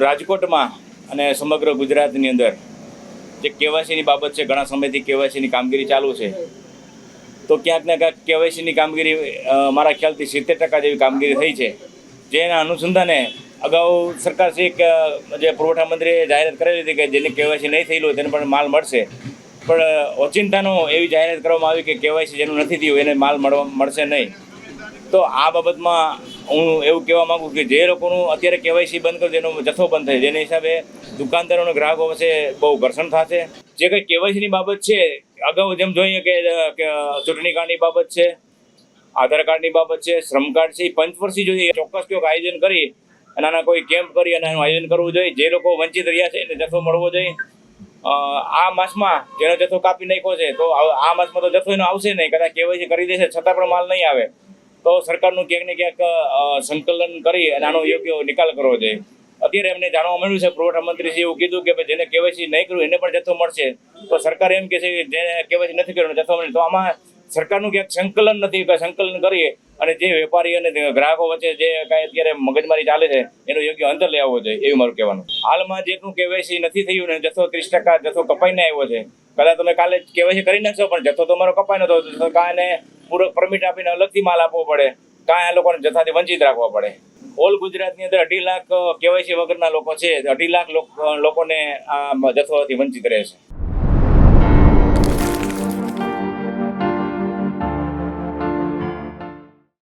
રાજકોટમાં અને સમગ્ર ગુજરાતની અંદર જે કેવાયસીની બાબત છે, ઘણા સમયથી કેવાયસીની કામગીરી ચાલુ છે. તો ક્યાંક ને ક્યાંક કેવાયસીની કામગીરી મારા ખ્યાલથી સિત્તેર ટકા જેવી કામગીરી થઈ છે. જેના અનુસંધાને અગાઉ સરકાર શ્રી એક જે પુરવઠા મંત્રીએ જાહેરાત કરેલી હતી કે જેને કેવાયસી નહીં થયેલું તેને પણ માલ મળશે. પણ ઓચિંતાનો એવી જાહેરાત કરવામાં આવી કે કેવાયસી જેનું નથી થયું, એને માલ મળવા, મળશે નહીં. તો આ બાબતમાં હું એવું કહેવા માંગુ કે જે લોકોનું અત્યારે કેવાયસી બંધ કરે તેનો જથ્થો બંધ થાય. જેના હિસાબે દુકાનદારો ગ્રાહકો વચ્ચે બહુ ઘર્ષણ થશે. જે કંઈ કેવાયસીની બાબત છે, અગાઉ જેમ જોઈએ કે ચૂંટણી કાર્ડની બાબત છે, આધાર કાર્ડની બાબત છે, શ્રમ કાર્ડ છે પંચવર્ષી જોઈએ ચોક્કસ કોઈક આયોજન કરી અને આના કોઈ કેમ્પ કરી અને એનું આયોજન કરવું જોઈએ. જે લોકો વંચિત રહ્યા છે, એને જથ્થો મળવો જોઈએ. આ માસમાં જેનો જથ્થો કાપી નાખ્યો છે, તો આ માસમાં તો જથ્થો એનો આવશે નહીં. કદાચ કેવાયસી કરી દેશે, છતાં પણ માલ નહીં આવે. તો સરકારનું ક્યાંક ને ક્યાંક સંકલન કરી અને આનો યોગ્ય નિકાલ કરવો જોઈએ. અત્યારે એમને જાણવા મળ્યું છે, પુરવઠા મંત્રીશ્રીએ એવું કીધું કે જેને કેવાયસી નહીં કર્યું, એને પણ જથ્થો મળશે. તો સરકાર એમ કે છે કે જેને કેવાયસી નથી કર્યું જથ્થો મળે. તો આમાં સરકારનું ક્યાંક સંકલન નથી કે સંકલન કરીએ અને જે વેપારી અને ગ્રાહકો વચ્ચે જે કાંઈ અત્યારે મગજમારી ચાલે છે, એનો યોગ્ય અંતર લઈ આવવો જોઈએ, એવું મારું કહેવાનું. હાલમાં જેટલું કેવાયસી નથી થયું ને, જથ્થો ત્રીસ ટકા જથ્થો કપાઈને આવ્યો છે. કદાચ તમે કાલે કેવાયસી કરી નાખશો, પણ જથ્થો તમારો કપાઈ નતો, તો કાં એને પૂરો પરમિટ આપીને અલગથી માલ આપવો પડે. કાં આ લોકોને જથ્થાથી વંચિત રાખવા પડે. ઓલ ગુજરાતની અંદર અઢી લાખ કેવાયસી વગરના લોકો છે. અઢી લાખ લોકોને આ જથ્થોથી વંચિત રહે છે.